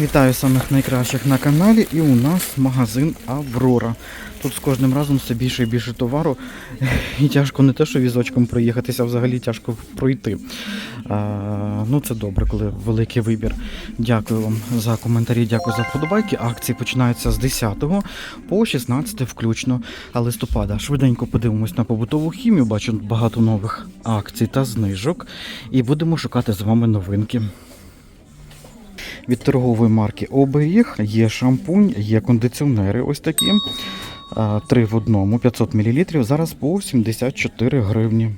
Вітаю самих найкращих на каналі і у нас магазин Аврора. Тут з кожним разом все більше і більше товару. І тяжко не те, що візочком проїхатися, а взагалі тяжко пройти. А, ну це добре, коли великий вибір. Дякую вам за коментарі, дякую за вподобайки. Акції починаються з 10 по 16 включно листопада. Швиденько подивимось на побутову хімію. Бачу багато нових акцій та знижок. І будемо шукати з вами новинки. Від торгової марки Оберіг є шампунь, є кондиціонери ось такі. Три в одному, 500 мл, зараз по 74 гривні.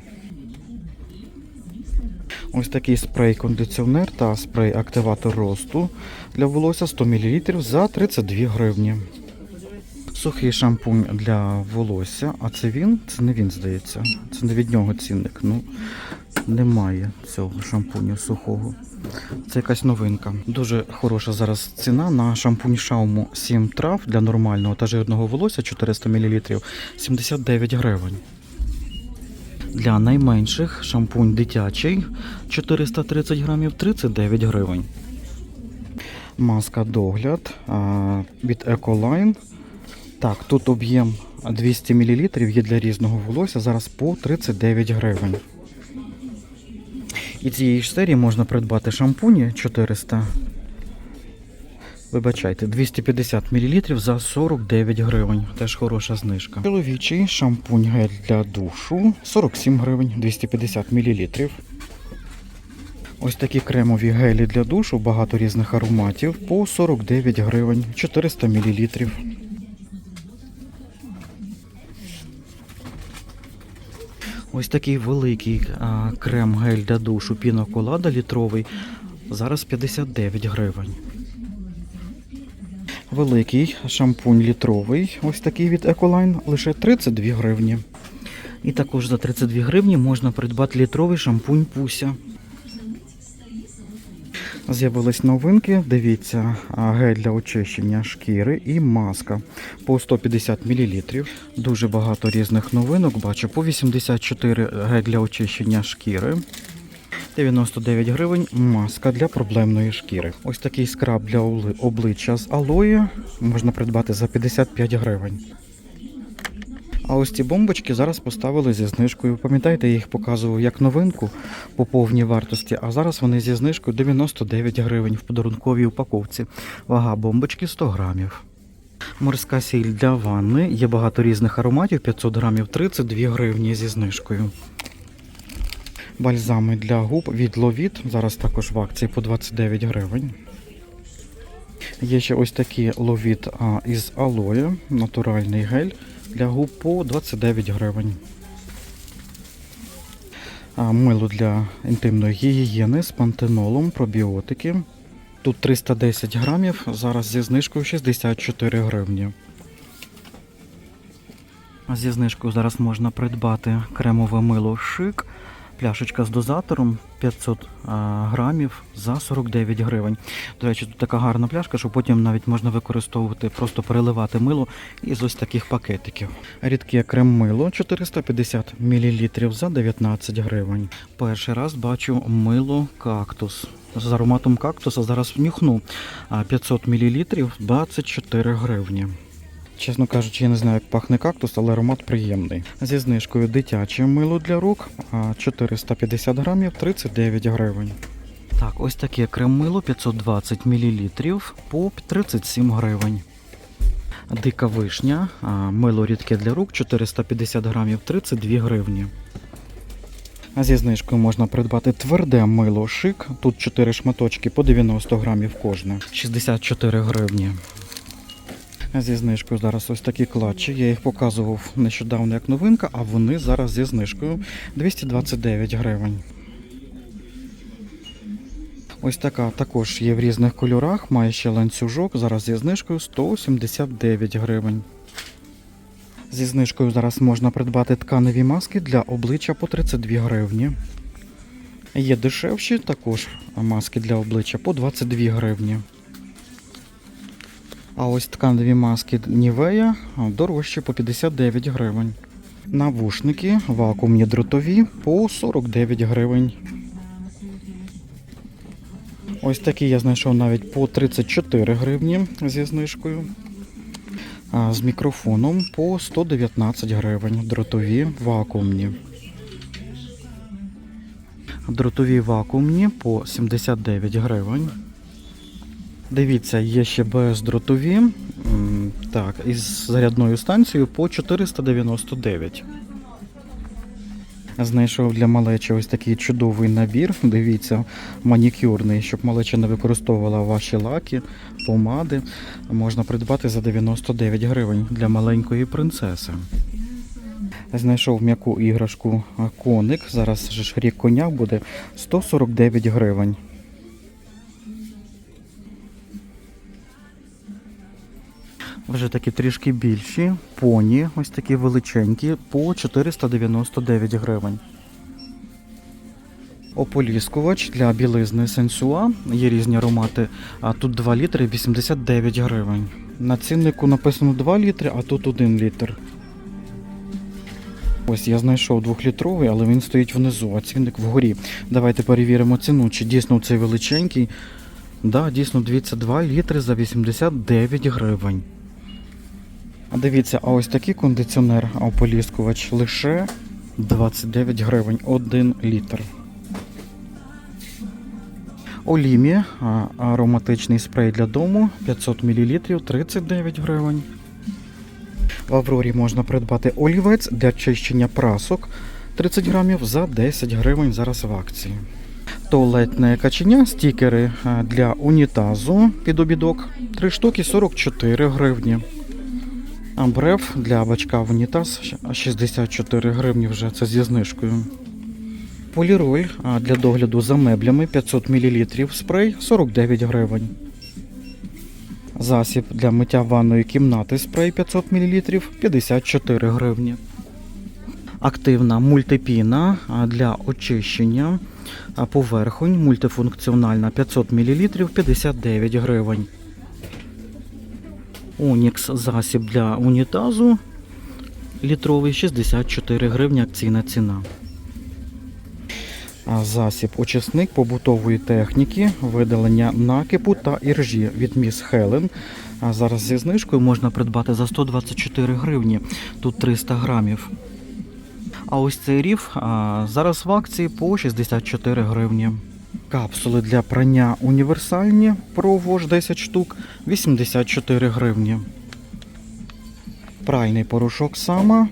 Ось такий спрей-кондиціонер та спрей-активатор росту для волосся 100 мл за 32 гривні. Сухий шампунь для волосся, а це він? Це не він, здається. Це не від нього цінник. Ну, немає цього шампуню сухого. Це якась новинка. Дуже хороша зараз ціна на шампунь Шауму 7 трав для нормального та жирного волосся 400 мл 79 гривень. Для найменших шампунь дитячий 430 грамів 39 гривень. Маска догляд від Ecoline. Так, тут об'єм 200 мл є для різного волосся, зараз по 39 гривень. І цієї ж серії можна придбати шампуні 400. Вибачайте, 250 мл за 49 гривень. Теж хороша знижка. Чоловічий шампунь гель для душу 47 гривень, 250 мл. Ось такі кремові гелі для душу, багато різних ароматів по 49 гривень, 400 мл. Ось такий великий а, крем-гель для душу піноколада літровий. Зараз 59 гривень. Великий шампунь літровий, ось такий від Еколайн, лише 32 гривні. І також за 32 гривні можна придбати літровий шампунь Пуся. З'явились новинки. Дивіться, гель для очищення шкіри і маска по 150 мл. Дуже багато різних новинок. Бачу по 84 гель для очищення шкіри. 99 гривень маска для проблемної шкіри. Ось такий скраб для обличчя з алої можна придбати за 55 гривень. А ось ці бомбочки зараз поставили зі знижкою. Пам'ятаєте, я їх показував як новинку по повній вартості, а зараз вони зі знижкою 99 гривень в подарунковій упаковці. Вага бомбочки 100 грамів. Морська сіль для ванни. Є багато різних ароматів, 500 грамів 32 гривні зі знижкою. Бальзами для губ від Ловіт. Зараз також в акції по 29 гривень. Є ще ось такі ловіт із алоє, натуральний гель для губ по 29 гривень. Мило для інтимної гігієни з пантенолом, пробіотики. Тут 310 грамів, зараз зі знижкою 64 гривні. Зі знижкою зараз можна придбати кремове мило шик. Пляшечка з дозатором 500 грамів за 49 гривень. До речі, тут така гарна пляшка, що потім навіть можна використовувати, просто переливати мило із ось таких пакетиків. Рідке крем-мило 450 мл за 19 гривень. Перший раз бачу мило кактус. З ароматом кактуса зараз нюхну. А, 500 мл 24 гривні. Чесно кажучи, я не знаю, як пахне кактус, але аромат приємний. Зі знижкою дитяче мило для рук 450 грамів 39 гривень. Так, ось таке крем-мило 520 мл по 37 гривень. Дика вишня, мило рідке для рук 450 грамів 32 гривні. А зі знижкою можна придбати тверде мило шик. Тут 4 шматочки по 90 грамів кожне. 64 гривні. Зі знижкою зараз ось такі клатчі. Я їх показував нещодавно як новинка, а вони зараз зі знижкою 229 гривень. Ось така також є в різних кольорах, має ще ланцюжок, зараз зі знижкою 179 гривень. Зі знижкою зараз можна придбати тканеві маски для обличчя по 32 гривні. Є дешевші також маски для обличчя по 22 гривні. А ось тканеві маски Нівея дорожчі по 59 гривень. Навушники вакуумні дротові по 49 гривень. Ось такі я знайшов навіть по 34 гривні зі знижкою. А з мікрофоном по 119 гривень. Дротові вакуумні. Дротові вакуумні по 79 гривень. Дивіться, є ще бездротові. Так, із зарядною станцією по 499. Знайшов для малечі ось такий чудовий набір. Дивіться, манікюрний, щоб малеча не використовувала ваші лаки, помади. Можна придбати за 99 гривень для маленької принцеси. Знайшов м'яку іграшку коник. Зараз ж рік коня буде 149 гривень. Вже такі трішки більші, поні, ось такі величенькі, по 499 гривень. Ополіскувач для білизни сенсуа. Є різні аромати. А тут 2 літри 89 гривень. На ціннику написано 2 літри, а тут 1 літр. Ось я знайшов 2-літровий, але він стоїть внизу, а цінник вгорі. Давайте перевіримо ціну, чи дійсно цей величенький. Да, дійсно, дивіться, 2 літри за 89 гривень. Дивіться, а ось такий кондиціонер, ополіскувач лише 29 гривень 1 літр. Олімі, ароматичний спрей для дому 500 мл 39 гривень. В Аврорі можна придбати олівець для чищення прасок 30 грамів за 10 гривень зараз в акції. Туалетне каченя, стікери для унітазу під обідок 3 штуки 44 гривні. Амбрев для бачка в унітаз 64 гривні вже це зі знижкою. Поліроль для догляду за меблями 500 мл спрей 49 гривень. Засіб для миття ванної кімнати спрей 500 мл 54 гривні. Активна мультипіна для очищення поверхонь мультифункціональна 500 мл 59 гривень. Онікс засіб для унітазу літровий 64 гривні акційна ціна. Засіб очисник побутової техніки, видалення накипу та іржі від міс Хелен. Зараз зі знижкою можна придбати за 124 гривні, тут 300 грамів. А ось цей рів а, зараз в акції по 64 гривні. Капсули для прання універсальні ProWash 10 штук 84 гривні. Пральний порошок сама,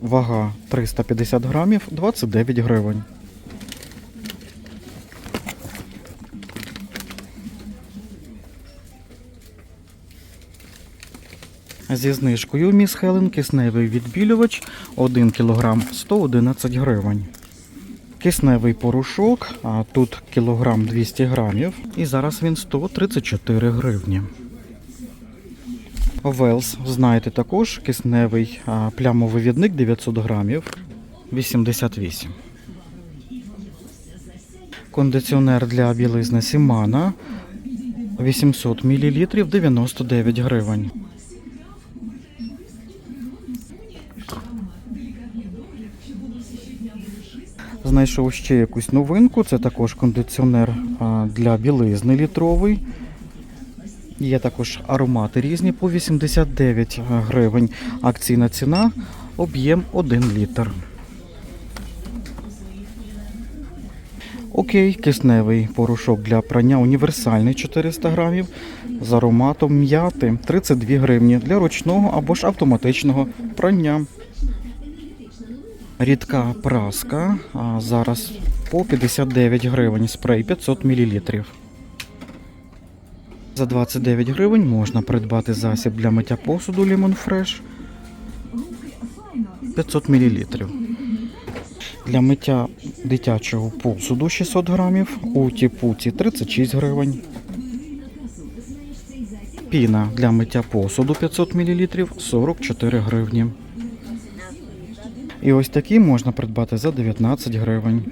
вага 350 грамів 29 гривень. Зі знижкою міс Хелен кисневий відбілювач 1 кг 111 гривень. Кисневий порошок, а тут кілограм 200 грамів, і зараз він 134 гривні. Велс, знаєте також, кисневий а, плямовивідник 900 грамів 88. Кондиціонер для білизни Сімана 800 мл 99 гривень. Знайшов ще якусь новинку. Це також кондиціонер для білизни літровий. Є також аромати різні по 89 гривень. Акційна ціна, об'єм 1 літр. Окей, кисневий порошок для прання універсальний 400 грамів з ароматом м'яти 32 гривні для ручного або ж автоматичного прання. Рідка праска а зараз по 59 гривень спрей 500 мл. За 29 гривень можна придбати засіб для миття посуду Lemon Fresh 500 мл. Для миття дитячого посуду 600 грамів, у тіпуці 36 гривень. Піна для миття посуду 500 мл 44 гривні. І ось такі можна придбати за 19 гривень.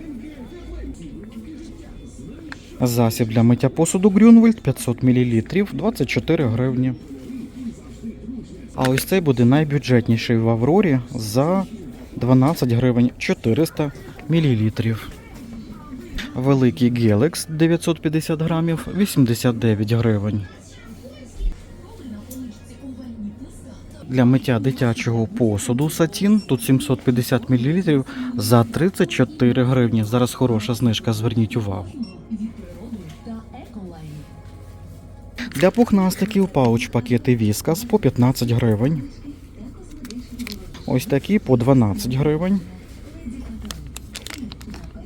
Засіб для миття посуду Грюнвельд 500 мл 24 гривні. А ось цей буде найбюджетніший в Аврорі за 12 гривень 400 мл. Великий Гелекс 950 грамів 89 гривень. Для миття дитячого посуду сатін тут 750 мл за 34 гривні. Зараз хороша знижка, зверніть увагу. Для пухнастиків пауч пакети Віскас по 15 гривень. Ось такі по 12 гривень.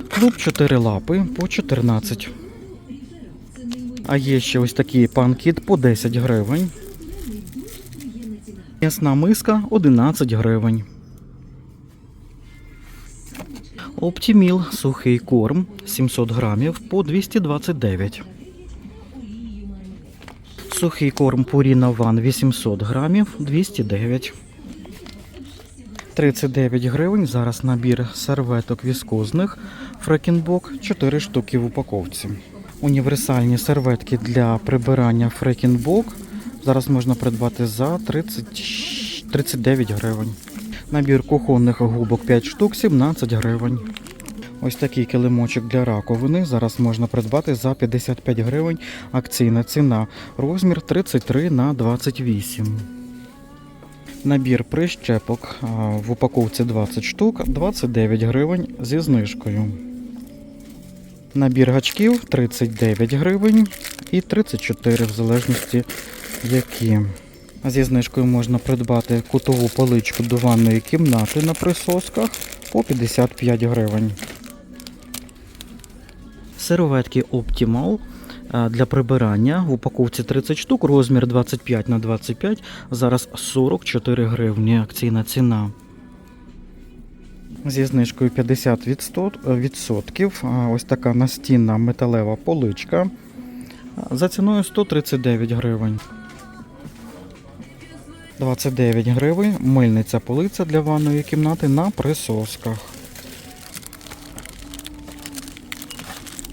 Клуб 4 лапи по 14. А є ще ось такий панкіт по 10 гривень. М'ясна миска 11 гривень. Оптіміл сухий корм 700 грамів по 229. Сухий корм Purina One 800 грамів 209. 39 гривень. Зараз набір серветок віскозних Фрекінбок 4 штуки в упаковці. Універсальні серветки для прибирання Фрекінбок зараз можна придбати за 30, 39 гривень. Набір кухонних губок 5 штук 17 гривень. Ось такий килимочок для раковини зараз можна придбати за 55 гривень. Акційна ціна. Розмір 33 на 28. Набір прищепок в упаковці 20 штук, 29 гривень зі знижкою. Набір гачків 39 гривень і 34 в залежності які. Зі знижкою можна придбати кутову поличку до ванної кімнати на присосках по 55 гривень. Серветки Optimal для прибирання в упаковці 30 штук, розмір 25 на 25, зараз 44 гривні акційна ціна. Зі знижкою 50 відсот- відсотків. Ось така настінна металева поличка за ціною 139 гривень. 29 гривень мильниця полиця для ванної кімнати на присосках.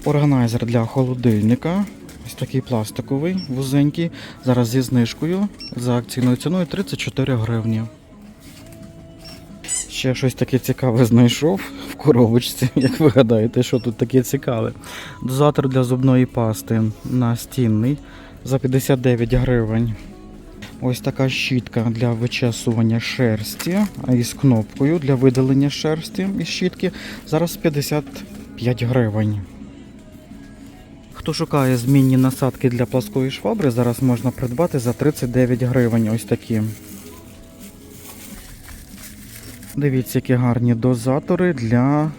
Органайзер для холодильника. Ось такий пластиковий, вузенький. Зараз зі знижкою за акційною ціною 34 гривні. Ще щось таке цікаве знайшов в коробочці. Як ви гадаєте, що тут таке цікаве? Дозатор для зубної пасти настінний за 59 гривень. Ось така щітка для вичесування шерсті із кнопкою для видалення шерсті із щітки. Зараз 55 гривень. Хто шукає змінні насадки для пласкої швабри, зараз можна придбати за 39 гривень. Ось такі. Дивіться, які гарні дозатори для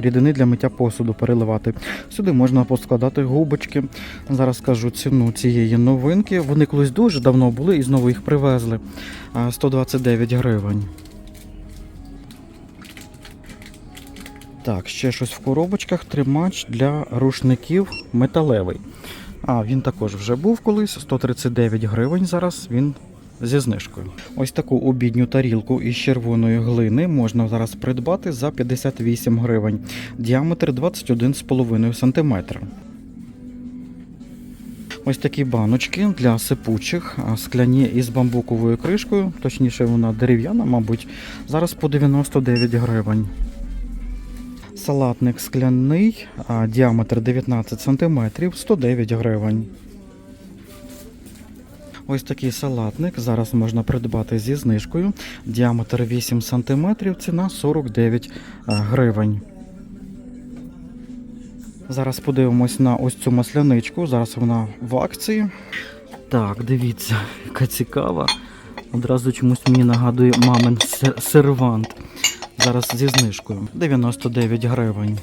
рідини для миття посуду переливати. Сюди можна поскладати губочки. Зараз скажу ціну цієї новинки. Вони колись дуже давно були і знову їх привезли. 129 гривень. Так, ще щось в коробочках. Тримач для рушників металевий. А, він також вже був колись. 139 гривень. Зараз він зі знижкою. Ось таку обідню тарілку із червоної глини можна зараз придбати за 58 гривень. Діаметр 21,5 см. Ось такі баночки для сипучих, скляні із бамбуковою кришкою, точніше вона дерев'яна, мабуть, зараз по 99 гривень. Салатник скляний, діаметр 19 см, 109 гривень. Ось такий салатник зараз можна придбати зі знижкою. Діаметр 8 см, ціна 49 гривень. Зараз подивимось на ось цю масляничку. Зараз вона в акції. Так, дивіться, яка цікава. Одразу чомусь мені нагадує мамин сервант. Зараз зі знижкою. 99 гривень.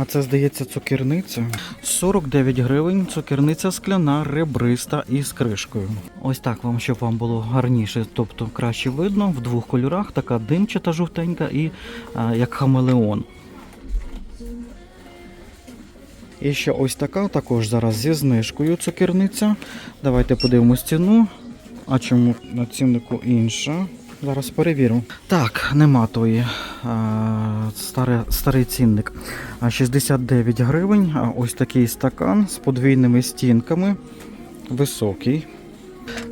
А це, здається, цукерниця. 49 гривень, цукерниця скляна, ребриста і з кришкою. Ось так вам, щоб вам було гарніше, тобто краще видно, в двох кольорах, така димчата жовтенька і а, як хамелеон. І ще ось така, також зараз зі знижкою цукерниця. Давайте подивимось ціну. А чому на ціннику інша? Зараз перевірю. Так, нема тої. А, старе, старий цінник. 69 гривень. Ось такий стакан з подвійними стінками. Високий.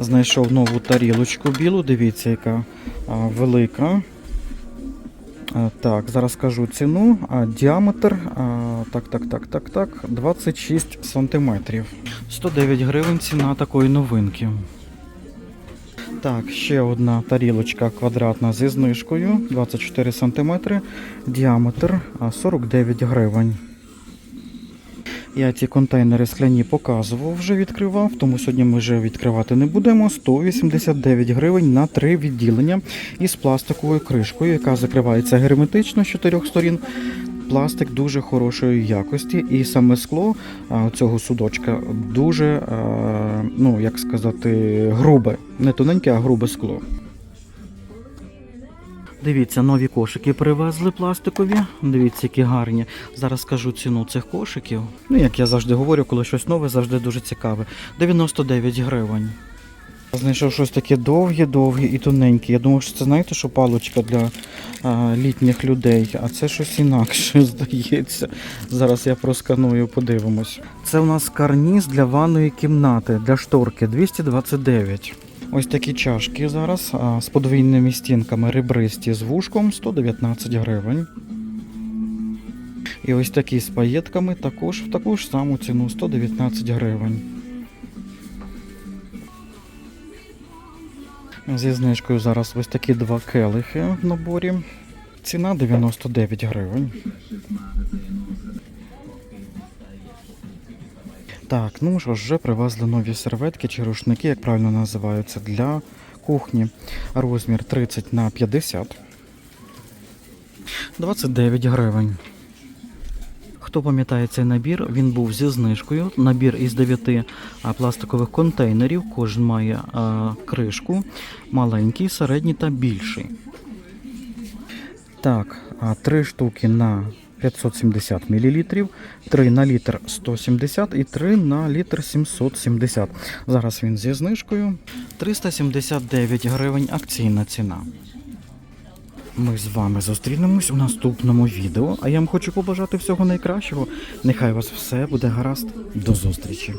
Знайшов нову тарілочку білу. Дивіться, яка велика. Так, зараз скажу ціну. А, Діаметр, так, так, так, так, так, 26 сантиметрів. 109 гривень ціна такої новинки. Так, ще одна тарілочка квадратна зі знижкою, 24 см, діаметр 49 гривень. Я ці контейнери скляні показував, вже відкривав, тому сьогодні ми вже відкривати не будемо. 189 гривень на три відділення із пластиковою кришкою, яка закривається герметично з чотирьох сторін. Пластик дуже хорошої якості, і саме скло цього судочка дуже, ну як сказати, грубе. Не тоненьке, а грубе скло. Дивіться, нові кошики привезли пластикові. Дивіться, які гарні. Зараз скажу ціну цих кошиків. Ну, як я завжди говорю, коли щось нове, завжди дуже цікаве. 99 гривень. Знайшов щось таке довге, довге і тоненьке. Я думав, що це знаєте, що паличка для а, літніх людей, а це щось інакше, здається. Зараз я просканую, подивимось. Це у нас карніз для ванної кімнати, для шторки 229. Ось такі чашки зараз а, з подвійними стінками ребристі з вушком 119 гривень. І ось такі з паєтками також в таку ж саму ціну 119 гривень. Зі знижкою зараз ось такі два келихи в наборі. Ціна 99 гривень. Так, ну що ж, вже привезли нові серветки чи рушники, як правильно називаються, для кухні. Розмір 30 на 50. 29 гривень. Хто пам'ятає цей набір, він був зі знижкою. Набір із 9 пластикових контейнерів. Кожен має а, кришку, маленький, середній та більший. Так, три штуки на 570 мл, 3 на літр 170 і 3 на літр 770. Зараз він зі знижкою. 379 гривень акційна ціна. Ми з вами зустрінемось у наступному відео, а я вам хочу побажати всього найкращого. Нехай у вас все буде гаразд. До зустрічі!